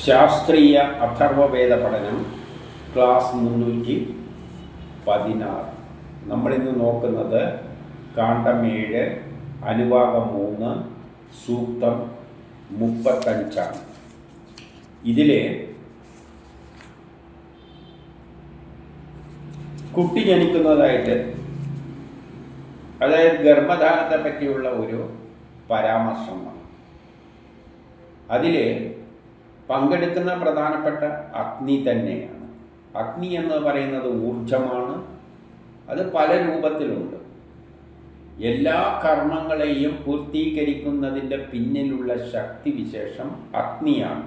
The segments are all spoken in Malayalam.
ശാസ്ത്രീയ അഥർവവേദ പഠനം ക്ലാസ് മുന്നൂറ്റി പതിനാറ്. നമ്മളിന്ന് നോക്കുന്നത് കാണ്ഡം ഏഴ് അനുഭാഗം മൂന്ന് സൂക്തം മുപ്പത്തഞ്ചാണ്. ഇതിലെ കുട്ടി ജനിക്കുന്നതായിട്ട് അതായത് ഗർഭധാനത്തെ പറ്റിയുള്ള ഒരു പരാമർശമാണ്. അതിൽ പങ്കെടുക്കുന്ന പ്രധാനപ്പെട്ട അഗ്നി തന്നെയാണ്. അഗ്നി എന്ന് പറയുന്നത് ഊർജമാണ് അത് പല രൂപത്തിലുണ്ട്. എല്ലാ കർമ്മങ്ങളെയും പൂർത്തീകരിക്കുന്നതിന്റെ പിന്നിലുള്ള ശക്തി വിശേഷം അഗ്നിയാണ്.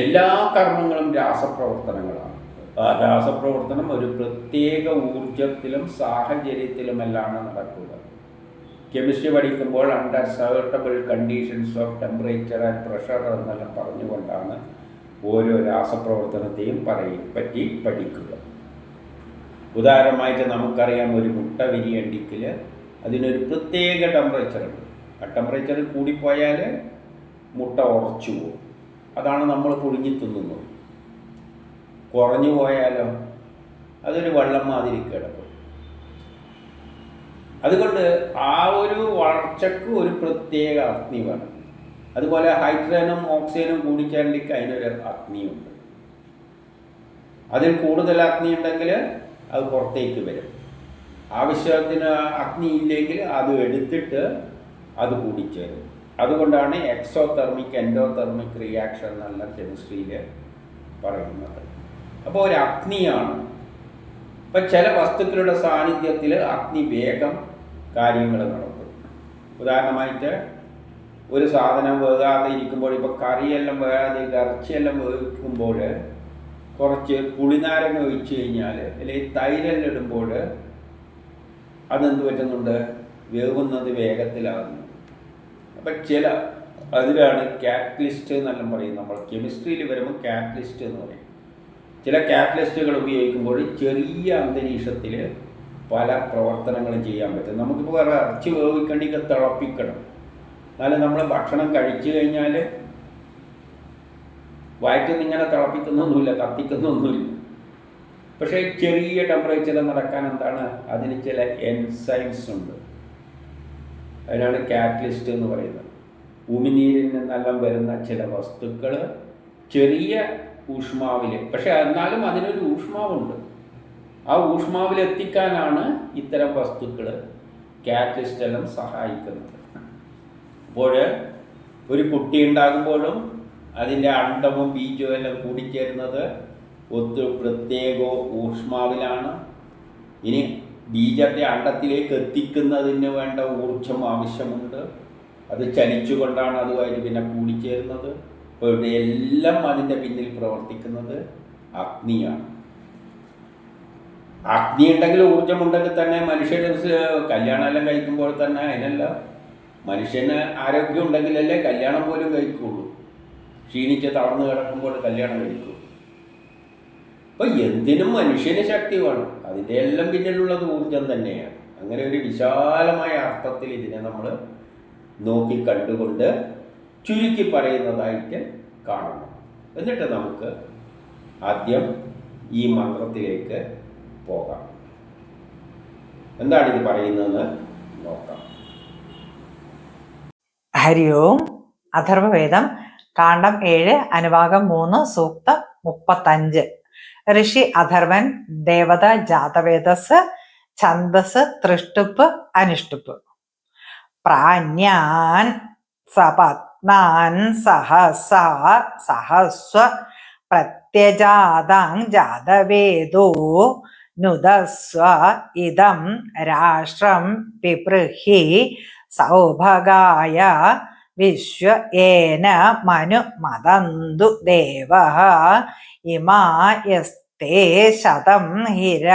എല്ലാ കർമ്മങ്ങളും രാസപ്രവർത്തനങ്ങളാണ്. ആ രാസപ്രവർത്തനം ഒരു പ്രത്യേക ഊർജത്തിലും സാഹചര്യത്തിലുമെല്ലാം നടക്കുക. കെമിസ്ട്രി പഠിക്കുമ്പോൾ under suitable conditions of temperature and pressure എന്നെല്ലാം പറഞ്ഞുകൊണ്ടാണ് ഓരോ രാസപ്രവർത്തനത്തെയും പറയും പറ്റി പഠിക്കുക. ഉദാഹരണമായിട്ട് നമുക്കറിയാം ഒരു മുട്ട വിരിയണ്ടിക്കിൽ അതിനൊരു പ്രത്യേക ടെമ്പറേച്ചർ ഉണ്ട്. ആ ടെമ്പറേച്ചർ കൂടിപ്പോയാൽ മുട്ട ഉറച്ചു പോകും. അതാണ് നമ്മൾ പുഴുങ്ങി തിന്നുന്നത്. കുറഞ്ഞു പോയാലോ? അതൊരു വെള്ളം മാതിരി കിടക്കും. അതുകൊണ്ട് ആ ഒരു വളർച്ചക്ക് ഒരു പ്രത്യേക അഗ്നി വേണം. അതുപോലെ ഹൈഡ്രജനും ഓക്സിജനും കൂടിക്കാണ്ടിക്ക് അതിനൊരു അഗ്നിയുണ്ട്. അതിൽ കൂടുതൽ അഗ്നി ഉണ്ടെങ്കിൽ അത് പുറത്തേക്ക് വരും. ആവശ്യത്തിന് അഗ്നി ഇല്ലെങ്കിൽ അത് എടുത്തിട്ട് അത് കൂടിച്ചേരും. അതുകൊണ്ടാണ് exothermic endothermic reaction എന്നുള്ള കെമിസ്ട്രിയിൽ പറയുന്നത്. അപ്പോൾ ഒരു അഗ്നിയാണ് ഇപ്പം ചില വസ്തുക്കളുടെ സാന്നിധ്യത്തിൽ അഗ്നി വേഗം കാര്യങ്ങൾ നടക്കും. ഉദാഹരണമായിട്ട് ഒരു സാധനം വേകാതെ ഇരിക്കുമ്പോൾ ഇപ്പോൾ കറിയെല്ലാം വേകാതെ ഇറച്ചിയെല്ലാം വേവിക്കുമ്പോൾ കുറച്ച് പുളിനാരങ്ങ ഒഴിച്ച് കഴിഞ്ഞാൽ അല്ലെങ്കിൽ തൈരെല്ലാം ഇടുമ്പോൾ അതെന്ത് പറ്റുന്നുണ്ട്? വേവുന്നത് വേഗത്തിലാകുന്നു. അപ്പം ചില അതിലാണ് കാറ്റലിസ്റ്റ് എന്നെല്ലാം പറയും നമ്മൾ. കെമിസ്ട്രിയിൽ വരുമ്പോൾ കാറ്റലിസ്റ്റ് എന്ന് പറയും. ചില ക്യാറ്റലിസ്റ്റുകൾ ഉപയോഗിക്കുമ്പോൾ ചെറിയ അന്തരീക്ഷത്തിൽ പല പ്രവർത്തനങ്ങളും ചെയ്യാൻ പറ്റും. നമുക്കിപ്പോൾ ഇറച്ചി വേവിക്കണ്ടെങ്കിൽ തിളപ്പിക്കണം. എന്നാലും നമ്മൾ ഭക്ഷണം കഴിച്ചു കഴിഞ്ഞാൽ വയറ്റിൽ നിന്ന് ഇങ്ങനെ തിളപ്പിക്കുന്നൊന്നുമില്ല കത്തിക്കുന്നൊന്നുമില്ല. പക്ഷേ ചെറിയ ടെമ്പറേച്ചറിൽ നടക്കാൻ എന്താണ്? അതിന് ചില എൻസൈംസ് ഉണ്ട്. അതിനാണ് കാറ്റലിസ്റ്റ് എന്ന് പറയുന്നത്. ഉമിനീരിൽ നിന്നെല്ലാം വരുന്ന ചില വസ്തുക്കൾ ചെറിയ ഊഷ്മാവിൽ പക്ഷെ എന്നാലും അതിനൊരു ഊഷ്മാവുണ്ട്. ആ ഊഷ്മാവിൽ എത്തിക്കാനാണ് ഇത്തരം വസ്തുക്കൾ കാറ്റലിസ്റ്റ് സഹായിക്കുന്നത്. അപ്പോൾ ഒരു കുട്ടി ഉണ്ടാകുമ്പോഴും അതിന്റെ അണ്ടവും ബീജവും എല്ലാം കൂടിച്ചേരുന്നത് ഒത്തു പ്രത്യേക ഊഷ്മാവിലാണ്. ഇനി ബീജത്തെ അണ്ടത്തിലേക്ക് എത്തിക്കുന്നതിന് വേണ്ട ഊർജം ആവശ്യമുണ്ട്. അത് ചലിച്ചുകൊണ്ടാണ് അതുമായിട്ട് പിന്നെ കൂടിച്ചേരുന്നത്. അപ്പോൾ ഇവിടെ എല്ലാം അതിന്റെ പിന്നിൽ പ്രവർത്തിക്കുന്നത് അഗ്നിയാണ്. അഗ്നി ഉണ്ടെങ്കിൽ ഊർജമുണ്ടെങ്കിൽ തന്നെ മനുഷ്യ കല്യാണമെല്ലാം കഴിക്കുമ്പോൾ തന്നെ അതിനല്ല. മനുഷ്യന് ആരോഗ്യം ഉണ്ടെങ്കിലല്ലേ കല്യാണം പോലും കഴിക്കുള്ളൂ. ക്ഷീണിച്ച് തളർന്നു കിടക്കുമ്പോൾ കല്യാണം കഴിക്കൂ. അപ്പോൾ എന്തിനും മനുഷ്യന് ശക്തി വേണം. അതിന്റെ എല്ലാം പിന്നിലുള്ളത് ഊർജം തന്നെയാണ്. അങ്ങനെ ഒരു വിശാലമായ അർത്ഥത്തിൽ ഇതിനെ നമ്മൾ നോക്കി കണ്ടുകൊണ്ട് ചുരുക്കി പറയുന്നതായിട്ട് കാണുന്നു. എന്നിട്ട് നമുക്ക് ആദ്യം ഈ മന്ത്രത്തിലേക്ക് പോകാം. എന്താണ് ഇത് പറയുന്നതെന്ന് നോക്കാം. ഹരി ഓം അഥർവവേദം കാണ്ഡം ഏഴ് അനുഭാഗം മൂന്ന് സൂക്ത മുപ്പത്തഞ്ച്. ഋഷി അഥർവൻ ദേവത ജാതവേദസ് ഛന്ദസ് തൃഷ്ടുപ്പ് അനുഷ്ടുപ്പ്. പ്രാജ്ഞാൻ സപത്നാൻ സഹസ സഹസ്വ പ്രത്യജാതം ജാതവേദോ നുദസ്വ ഇതം രാഷ്ട്രം പിപൃഹി സൗഭഗായ വിശ്വ ഏന മനു മദന്തു ദേവ ഇമായസ്തേ ശതം ഹിര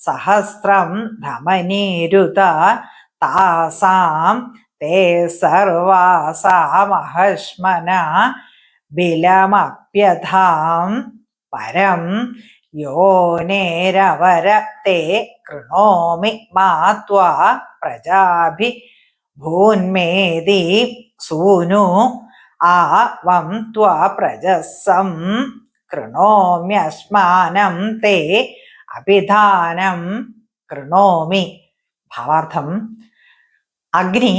സഹസ്രം ധമനീരുത താസാം തേ സർവാസാമഹശ്മന ബിലമപ്യഥാം പരം യോനേരവര തേ കൃണോമി മാത്വാ പ്രജാഭി ഭൂന്മേതി സൂനു ആ വം ത്വാ പ്രജസം കൃണോമ്യശ്മാനം തേ അഭിധാനം കൃണോമി. ഭാവാർത്ഥം. അഗ്നി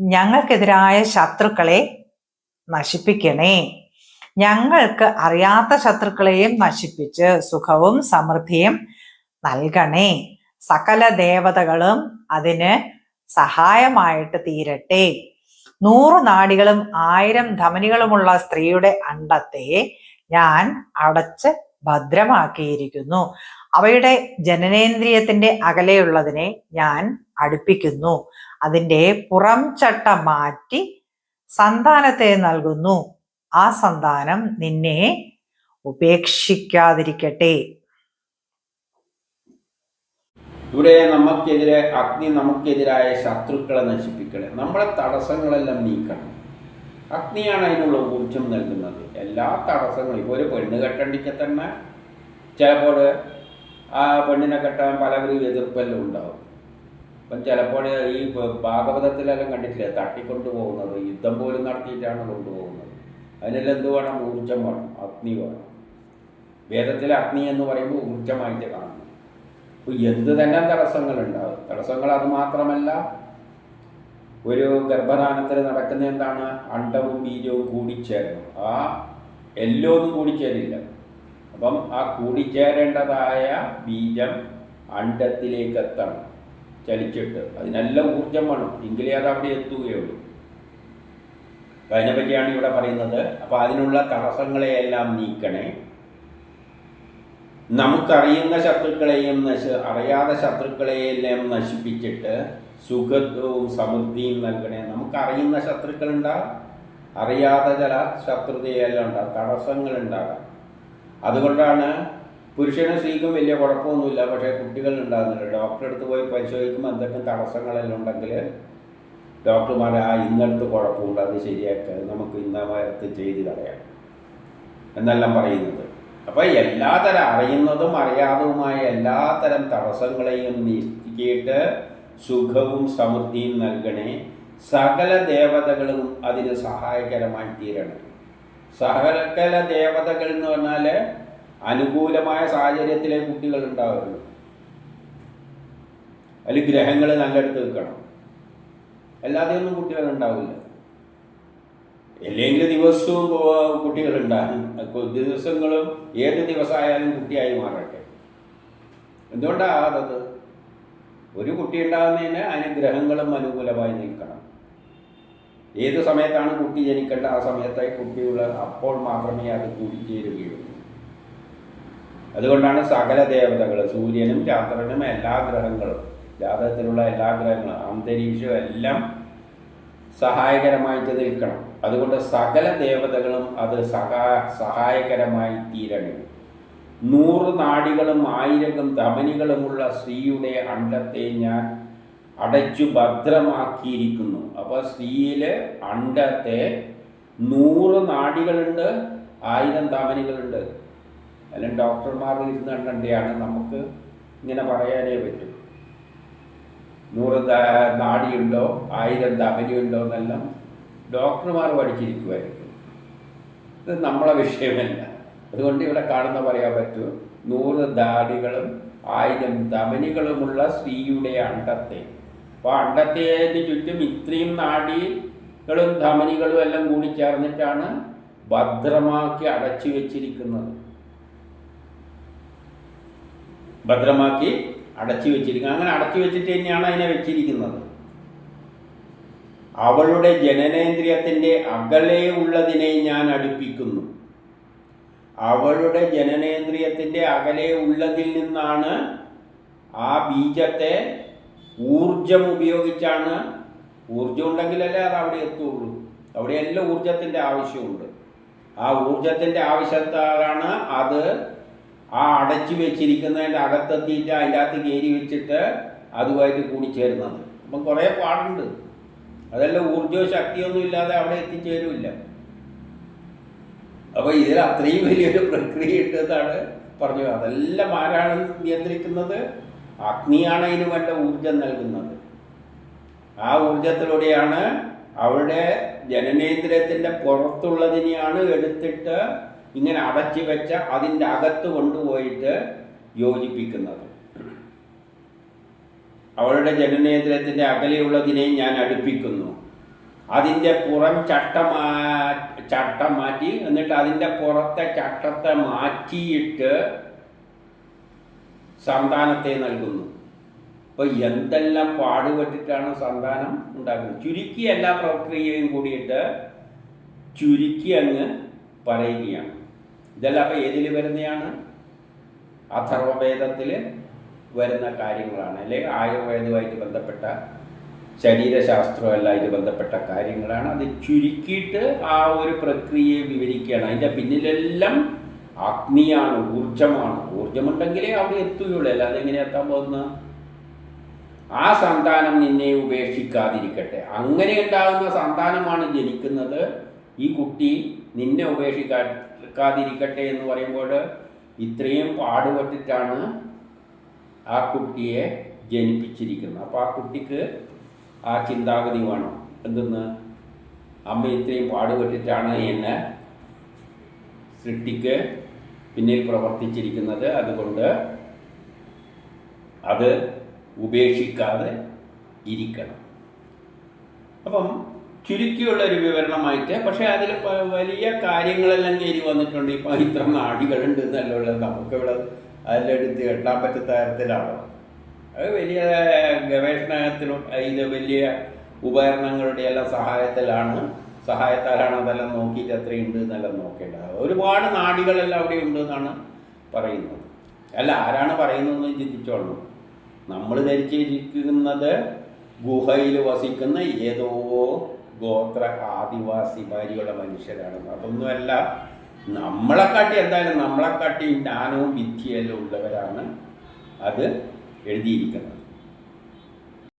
ഞങ്ങൾക്കെതിരായ ശത്രുക്കളെ നശിപ്പിക്കണേ. ഞങ്ങൾക്ക് അറിയാത്ത ശത്രുക്കളെയും നശിപ്പിച്ച് സുഖവും സമൃദ്ധിയും നൽകണേ. സകല ദേവതകളും അതിന് സഹായമായിട്ട് തീരട്ടെ. നൂറ് നാടികളും ആയിരം ധമനികളുമുള്ള സ്ത്രീയുടെ അണ്ടത്തെ ഞാൻ അടച്ച് ഭദ്രമാക്കിയിരിക്കുന്നു. അവയുടെ ജനനേന്ദ്രിയത്തിന്റെ അകലെയുള്ളതിനെ ഞാൻ അടുപ്പിക്കുന്നു. അതിന്റെ പുറം ചട്ട മാറ്റി സന്താനത്തെ നൽകുന്നു. ആ സന്താനം നിന്നെ ഉപേക്ഷിക്കാതിരിക്കട്ടെ. ഇവിടെ നമുക്കെതിരെ അഗ്നി നമുക്കെതിരായ ശത്രുക്കളെ നശിപ്പിക്കണേ നമ്മുടെ തടസ്സങ്ങളെല്ലാം നീക്കണം. അഗ്നിയാണ് അതിനുള്ള ഊർജം നൽകുന്നത്. എല്ലാ തടസ്സങ്ങളും ഇപ്പോൾ ഒരു പെണ്ണ് കെട്ടണ്ടിക്ക് തന്നെ ചിലപ്പോൾ ആ പെണ്ണിനെ കെട്ടാൻ പലവരും എതിർപ്പെല്ലാം ഉണ്ടാവും. ചിലപ്പോൾ ഈ ഭാഗവതത്തിലെല്ലാം കണ്ടിട്ടില്ലേ? തട്ടിക്കൊണ്ടു പോകുന്നത് യുദ്ധം പോലും നടത്തിയിട്ടാണ് കൊണ്ടുപോകുന്നത്. അതിനെല്ലാം എന്ത് വേണം? ഊർജം വേണം അഗ്നി വേണം. വേദത്തിലെ അഗ്നി എന്ന് പറയുമ്പോൾ ഊർജമായിട്ട് കാണുന്നു. അപ്പോൾ എന്ത് തന്നെ തടസ്സങ്ങളുണ്ടാവും. തടസ്സങ്ങൾ അത് മാത്രമല്ല ഒരു ഗർഭധാനത്തിൽ നടക്കുന്ന എന്താണ്? അണ്ടവും ബീജവും കൂടിച്ചേരണം. ആ എല്ലൊന്നും കൂടിച്ചേരില്ല. അപ്പം ആ കൂടിച്ചേരേണ്ടതായ ബീജം അണ്ടത്തിലേക്ക് എത്തണം. ചലിച്ചിട്ട്. അതിനെല്ലാം ഊർജം വേണം. എങ്കിലേ അത് അവിടെ എത്തുകയുള്ളൂ. അപ്പം അതിനെപ്പറ്റിയാണ് ഇവിടെ പറയുന്നത്. അപ്പോൾ അതിനുള്ള തടസ്സങ്ങളെയെല്ലാം നീക്കണേ. നമുക്കറിയുന്ന ശത്രുക്കളെയും നശ അറിയാതെ ശത്രുക്കളെയെല്ലാം നശിപ്പിച്ചിട്ട് സുഖത്വവും സമൃദ്ധിയും നൽകണേ. നമുക്കറിയുന്ന ശത്രുക്കളുണ്ടാകും അറിയാതെ ചില ശത്രുതയെല്ലാം ഉണ്ടാകും തടസ്സങ്ങളുണ്ടാകാം. അതുകൊണ്ടാണ് പുരുഷനും സ്ത്രീക്കും വലിയ കുഴപ്പമൊന്നുമില്ല. പക്ഷേ കുട്ടികൾ ഉണ്ടാകുന്നുണ്ട്. ഡോക്ടറെ അടുത്ത് പോയി പരിശോധിക്കുമ്പോൾ എന്തൊക്കെ തടസ്സങ്ങളെല്ലാം ഉണ്ടെങ്കിൽ ഡോക്ടർമാരെ ആ ഇന്നടുത്ത് കുഴപ്പമുണ്ട്. അത് ശരിയാക്കുക നമുക്ക് ഇന്നത്തെ ചെയ്ത് കളയാം. എന്നെല്ലാം പറയുന്നത്. അപ്പോൾ എല്ലാതരം അറിയുന്നതും അറിയാത്തതുമായ എല്ലാതരം തടസ്സങ്ങളെയും നീക്കിയിട്ട് സുഖവും സമൃദ്ധിയും നൽകണേ സകല ദേവതകളും അതിന് സഹായകരമായി തീരണം. സകല ദേവതകൾ എന്ന് പറഞ്ഞാൽ അനുകൂലമായ സാഹചര്യത്തിലെ കുട്ടികൾ ഉണ്ടാവുള്ളൂ. അതിൽ ഗ്രഹങ്ങൾ നല്ലടുത്ത് നിൽക്കണം. അല്ലാതെ ഒന്നും കുട്ടികൾ ഉണ്ടാവില്ല. അല്ലെങ്കിൽ ദിവസവും കുട്ടികളുണ്ടാകും ദിവസങ്ങളും ഏത് ദിവസമായാലും കുട്ടിയായി മാറട്ടെ. എന്തുകൊണ്ടാണ് അതത് ഒരു കുട്ടി ഉണ്ടാകുന്നതിന് അതിന് ഗ്രഹങ്ങളും അനുകൂലമായി നിൽക്കണം. ഏത് സമയത്താണ് കുട്ടി ജനിക്കേണ്ട ആ സമയത്തായി കുട്ടിയുള്ള അപ്പോൾ മാത്രമേ അത് കൂടിച്ചേരുകയുള്ളൂ. അതുകൊണ്ടാണ് സകല ദേവതകൾ സൂര്യനും രാത്രനും എല്ലാ ഗ്രഹങ്ങളും ജാതകത്തിലുള്ള എല്ലാ ഗ്രഹങ്ങളും അന്തരീക്ഷവും എല്ലാം സഹായകരമായിട്ട് നിൽക്കണം. അതുകൊണ്ട് സകല ദേവതകളും അത് സഹാ സഹായകരമായി തീരണേ. നൂറ് നാടികളും ആയിരകം ധമനികളുമുള്ള സ്ത്രീയുടെ അണ്ടത്തെ ഞാൻ അടച്ചു ഭദ്രമാക്കിയിരിക്കുന്നു. അപ്പോൾ സ്ത്രീയിൽ അണ്ടത്തെ നൂറ് നാടികളുണ്ട് ആയിരം ധമനികളുണ്ട്. അല്ലെങ്കിൽ ഡോക്ടർമാർ ഇരുന്ന് കണ്ടയാണ് നമുക്ക് ഇങ്ങനെ പറയാനേ പറ്റൂ. നൂറ് നാടിയുണ്ടോ ആയിരം ധമനിയുണ്ടോ എന്നെല്ലാം ഡോക്ടർമാർ പഠിച്ചിരിക്കുമായിരിക്കും ഇത് നമ്മളെ വിഷയമല്ല. അതുകൊണ്ട് ഇവിടെ കാണുന്ന പറയാൻ പറ്റൂ നൂറ് ദാടികളും ആയിരം ധമനികളുമുള്ള സ്ത്രീയുടെ അണ്ടത്തെ. അപ്പോൾ അണ്ടത്തേന് ചുറ്റും ഇത്രയും നാടികളും ധമനികളും എല്ലാം കൂടി ചേർന്നിട്ടാണ് ഭദ്രമാക്കി അടച്ചു വെച്ചിരിക്കുന്നത്. ഭദ്രമാക്കി അടച്ചു വെച്ചിരിക്കുന്നത് അങ്ങനെ അടച്ചു വെച്ചിട്ട് തന്നെയാണ് അതിനെ വെച്ചിരിക്കുന്നത്. അവളുടെ ജനനേന്ദ്രിയത്തിന്റെ അകലെ ഉള്ളതിനെ ഞാൻ അടുപ്പിക്കുന്നു. അവളുടെ ജനനേന്ദ്രിയത്തിന്റെ അകലെ ഉള്ളതിൽ നിന്നാണ് ആ ബീജത്തെ ഊർജം ഉപയോഗിച്ചാണ്. ഊർജം ഉണ്ടെങ്കിലല്ലേ അത് അവിടെ എത്തുള്ളൂ. അവിടെ എല്ലാ ഊർജത്തിന്റെ ആവശ്യമുണ്ട്. ആ ഊർജത്തിന്റെ ആവശ്യത്താലാണ് അത് ആ അടച്ചു വെച്ചിരിക്കുന്നതിന്റെ അകത്തെത്തിയിട്ട് അതിന്റെ അകത്ത് കയറി വെച്ചിട്ട് അതുമായിട്ട് കൂടിച്ചേരുന്നത് അപ്പം കുറേ പാടുണ്ട്. അതെല്ലാം ഊർജവും ശക്തിയൊന്നും ഇല്ലാതെ അവിടെ എത്തിച്ചേരുമില്ല. അപ്പോൾ ഇതിൽ അത്രയും വലിയൊരു പ്രക്രിയ ഉണ്ടെന്നാണ് പറഞ്ഞു. അതെല്ലാം ആരാണ് നിയന്ത്രിക്കുന്നത്? അഗ്നിയാണ് അതിന് വേണ്ട ഊർജം നൽകുന്നത്. ആ ഊർജത്തിലൂടെയാണ് അവിടെ ജനനേന്ദ്രിയത്തിന്റെ പുറത്തുള്ളതിനെയാണ് എടുത്തിട്ട് ഇങ്ങനെ അടച്ചു വെച്ച അതിന്റെ അകത്ത് കൊണ്ടുപോയിട്ട് യോജിപ്പിക്കുന്നത്. അവളുടെ ജനനേന്ദ്രിയത്തിന്റെ അകലെയുള്ളതിനെ ഞാൻ അടുപ്പിക്കുന്നു. അതിന്റെ പുറം ചട്ടമാ ചട്ടം മാറ്റി എന്നിട്ട് അതിന്റെ പുറത്തെ ചട്ടത്തെ മാറ്റിയിട്ട് സന്താനത്തെ നൽകുന്നു. അപ്പോൾ എന്തെല്ലാം പാടുപെട്ടിട്ടാണ് സന്താനം ഉണ്ടാക്കുന്നത്? ചുരുക്കി എല്ലാ പ്രക്രിയയും കൂടിയിട്ട് ചുരുക്കി അങ്ങ് പറയുകയാണ്. ഇതെല്ലാം അപ്പോൾ ഏതിൽ വരുന്നതാണ് അഥർവവേദത്തിൽ വരുന്ന കാര്യങ്ങളാണ്. അല്ലെങ്കിൽ ആയുർവേദവുമായിട്ട് ബന്ധപ്പെട്ട ശരീരശാസ്ത്രവുമായിട്ട് ബന്ധപ്പെട്ട കാര്യങ്ങളാണ്. അത് ചുരുക്കിയിട്ട് ആ ഒരു പ്രക്രിയയെ വിവരിക്കുകയാണ്. അതിന്റെ പിന്നിലെല്ലാം അഗ്നിയാണ് ഊർജമാണ് ഊർജമുണ്ടെങ്കിലേ അവിടെ എത്തുകയുള്ളൂ. അല്ലാതെ എങ്ങനെ എത്താൻ പോകുന്ന ആ സന്താനം നിന്നെ ഉപേക്ഷിക്കാതിരിക്കട്ടെ. അങ്ങനെ ഉണ്ടാകുന്ന സന്താനമാണ് ജനിക്കുന്നത്. ഈ കുട്ടി നിന്നെ ഉപേക്ഷിക്കാതിരിക്കട്ടെ എന്ന് പറയുമ്പോൾ ഇത്രയും പാടുപെട്ടിട്ടാണ് ആ കുട്ടിയെ ജനിപ്പിച്ചിരിക്കുന്നത്. അപ്പോൾ ആ കുട്ടിക്ക് ആ ചിന്താഗതി വേണം. എന്തെന്ന്? അമ്മ ഇത്രയും പാടുപെട്ടിട്ടാണ് എന്നെ സൃഷ്ടിക്ക് പിന്നിൽ പ്രവർത്തിച്ചിരിക്കുന്നത്. അതുകൊണ്ട് അത് ഉപേക്ഷിക്കാതെ ഇരിക്കണം. അപ്പം ചുരുക്കിയുള്ള ഒരു വിവരണമായിട്ട്. പക്ഷേ അതിൽ വലിയ കാര്യങ്ങളെല്ലാം കയറി വന്നിട്ടുണ്ട്. ഇപ്പം ഇത്ര നാടികളുണ്ട് എന്നുള്ളത് നമുക്കിവിടെ അതിലെടുത്ത് എട്ടാൻ പറ്റുന്ന തരത്തിലാണ് അത് വലിയ ഗവേഷണത്തിലും ഇത് വലിയ ഉപകരണങ്ങളുടെ എല്ലാം സഹായത്തിലാണ്. സഹായത്താലാണ് അതെല്ലാം നോക്കിയിട്ട് എത്രയുണ്ട് എന്നെല്ലാം നോക്കേണ്ടത്. ഒരുപാട് നാടികളെല്ലാം അവിടെ ഉണ്ട് എന്നാണ് പറയുന്നത്. അല്ല ആരാണ് പറയുന്നതെന്ന് ചിന്തിച്ചോളൂ. നമ്മൾ ധരിച്ചിരിക്കുന്നത് ഗുഹയിൽ വസിക്കുന്ന ഏതോ ഗോത്ര ആദിവാസിമാരിയുള്ള മനുഷ്യരാണ്. അതൊന്നുമല്ല നമ്മളെക്കാട്ടി എന്തായാലും നമ്മളെക്കാട്ടി ജ്ഞാനവും വിദ്യയെല്ലാം ഉള്ളവരാണ് അത് എഴുതിയിരിക്കുന്നത്.